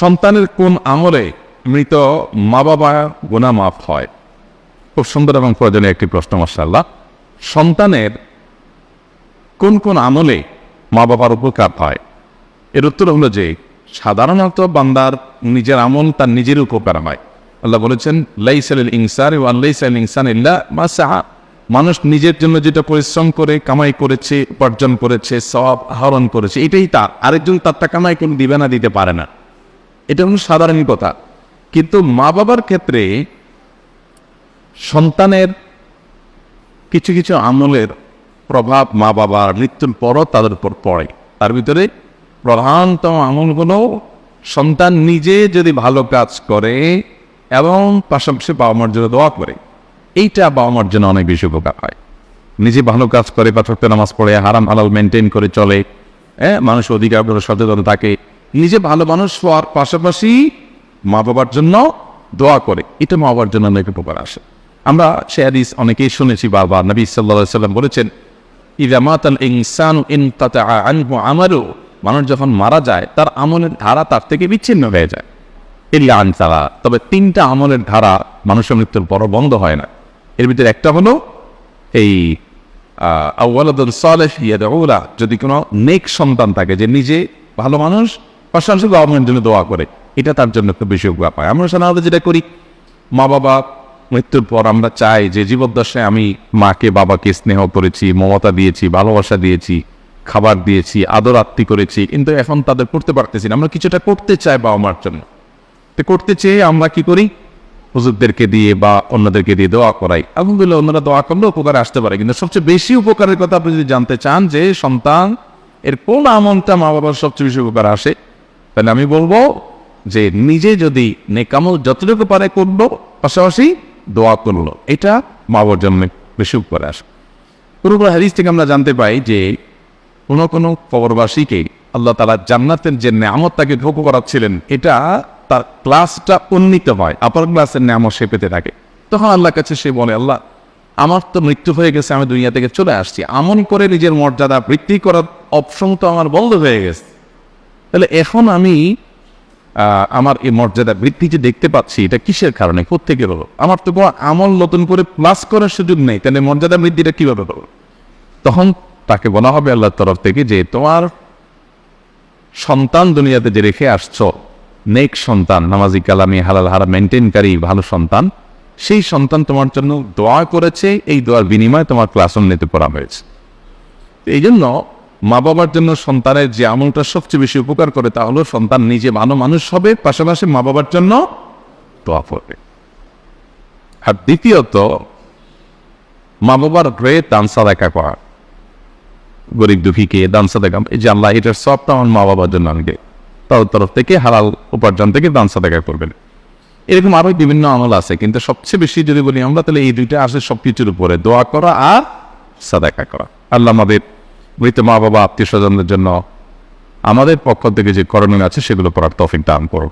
সন্তানের কোন আমলে মৃত মা বাবা গোনা মাফ হয়? খুব সুন্দর এবং প্রয়োজনীয় একটি প্রশ্ন মাসাল্লাহ সন্তানের কোন কোন আমলে মা বাবার উপকার হয়? এর উত্তর হলো যে, সাধারণত বান্দার নিজের আমল তার নিজের উপকার হয়। আল্লাহ বলেছেন লাইসাল ইনসান ও আল্লাইসাল ইনসান ইল্লা মা সাহা। মানুষ নিজের জন্য যেটা পরিশ্রম করে, কামাই করেছে, উপার্জন করেছে সব আহরণ করেছে, এটাই তার। আরেকজন তার তারটা কামাই কোনো দিবে না দিতে পারে না। এটা হল সাধারণ কথা কিন্তু মা বাবার ক্ষেত্রে সন্তানের কিছু কিছু আমলের প্রভাব মা বাবার মৃত্যুর পরও তাদের উপর পড়ে। তার ভিতরে প্রধানতম আমল সন্তান নিজে যদি ভালো কাজ করে এবং পাশাপাশি বাবা মার জন্য দোয়া করে। এইটা বাবা মার জন্য অনেক বেশি উপকার হয়। নিজে ভালো কাজ করে পাঠকতে নামাজ পড়ে, হারাম, হালাল মেনটেন করে চলে। হ্যাঁ মানুষ অধিকার সচেতন থাকে। নিজে ভালো মানুষ হওয়ার পাশাপাশি মা বাবার জন্য দোয়া করে। এটা মা বাবার জন্য অনেক উপকার আসে। আমরা সে হাদিস অনেকেই শুনেছি, বাবা নবী সাল্লাহ সাল্লাম বলেছেন ইদামাতাল ইনসান ইন আনহু আমারও মানুষ যখন মারা যায়, তার আমলের ধারা তার থেকে বিচ্ছিন্ন হয়ে যায়। ইল্লা আনসারা তবে তিনটা আমলের ধারা মানুষের মৃত্যুর পর বন্ধ হয় না। এর ভিতরে একটা হলো, এই আউ্লাদুল সালেহ ইয়াদউলা। যদি কোনো নেক সন্তান থাকে, যে নিজে ভালো মানুষ পাশাপাশি গভর্নমেন্ট জন্য দোয়া করে। এটা তার জন্য খুব বেশি পায় আমরা সাধারণত যেটা করি, মা বাবা মৃত্যুর পর আমরা চাই যে জীবদ্দশায় আমি মাকে, বাবাকে স্নেহ করেছি, মমতা দিয়েছি, ভালোবাসা দিয়েছি, খাবার দিয়েছি, আদর আত্মি করেছি। কিন্তু এখন তাদের করতে পারতেছি না। আমরা কিছুটা করতে চাই বাবা মার জন্য। তো করতে চেয়ে আমরা কি করি? হুজুরদেরকে দিয়ে বা অন্যদেরকে দিয়ে দোয়া করাই। আলহামদুলিল্লাহ অন্যরা দোয়া করলে উপকারে আসতে পারে। কিন্তু সবচেয়ে বেশি উপকারের কথা আপনি যদি জানতে চান যে সন্তান, এর কোন আমলটা মা বাবার সবচেয়ে বেশি উপকার আসে? তাহলে আমি বলব যে নিজে যদি নেকামল যতটুকু পারে করল, পাশাপাশি দোয়া করল, এটা বাবার জন্য বেশি উপকারে। আসে পুরো হাদিস থেকে আমরা জানতে পাই যে কোনো কোনো কবরবাসীকে আল্লাহ তালা জান্নাতের যে নামত তাকে ভোগ করাচ্ছিলেন, এটা তার ক্লাসটা উন্নীত হয় আপার ক্লাসের নামও সে পেতে থাকে। তখন আল্লাহর কাছে সে বলে, আল্লাহ, আমার তো মৃত্যু হয়ে গেছে, আমি দুনিয়া থেকে চলে আসছি। আমন করে নিজের মর্যাদা বৃদ্ধি করার অপশন তো আমার বন্ধ হয়ে গেছে। তাহলে এখন আমি আমার এই মর্যাদা বৃদ্ধি যে দেখতে পাচ্ছি, এটা কিসের কারণে? কোথেকে হলো আমার তো কোনো আমল নতুন করে প্লাস করার সুযোগ নেই, তাহলে মর্যাদা বৃদ্ধিটা কীভাবে হলো তখন তাকে বলা হবে আল্লাহর তরফ থেকে যে, তোমার সন্তান দুনিয়াতে যে রেখে আসছো, নেক সন্তান, নামাজি কালামি হালাল হারা মেনটেনকারী ভালো সন্তান, সেই সন্তান তোমার জন্য দোয়া করেছে, এই দোয়ার বিনিময়ে তোমার ক্লাস উন্নীত করা হয়েছে। এই জন্য মা বাবার জন্য সন্তানের যে আমলটা সবচেয়ে বেশি উপকার করে তা হলো সন্তান নিজে ভালো মানুষ হবে, পাশাপাশি মা বাবার জন্য দোয়া করবে। আর দ্বিতীয়ত, মা বাবার হয়ে দান সাদাকা করা। গরিব দুঃখীকে দান সাদাকা, এই যে আল্লাহ এটার সবটা আমার মা বাবার জন্য আনবে। তার তরফ থেকে হালাল উপার্জন থেকে দান সাদাকা করবেন। এরকম আরও বিভিন্ন আমল আছে, কিন্তু সবচেয়ে বেশি যদি বলি আমরা, তাহলে এই দুইটা আসে সবকিছুর উপরে। দোয়া করা আর সাদাকা করা। আল্লাহ আমাদের মৃত মা বাবা আত্মীয় স্বজনদের জন্য আমাদের পক্ষ থেকে যে করণীয় আছে, সেগুলো করার তফিক দান করো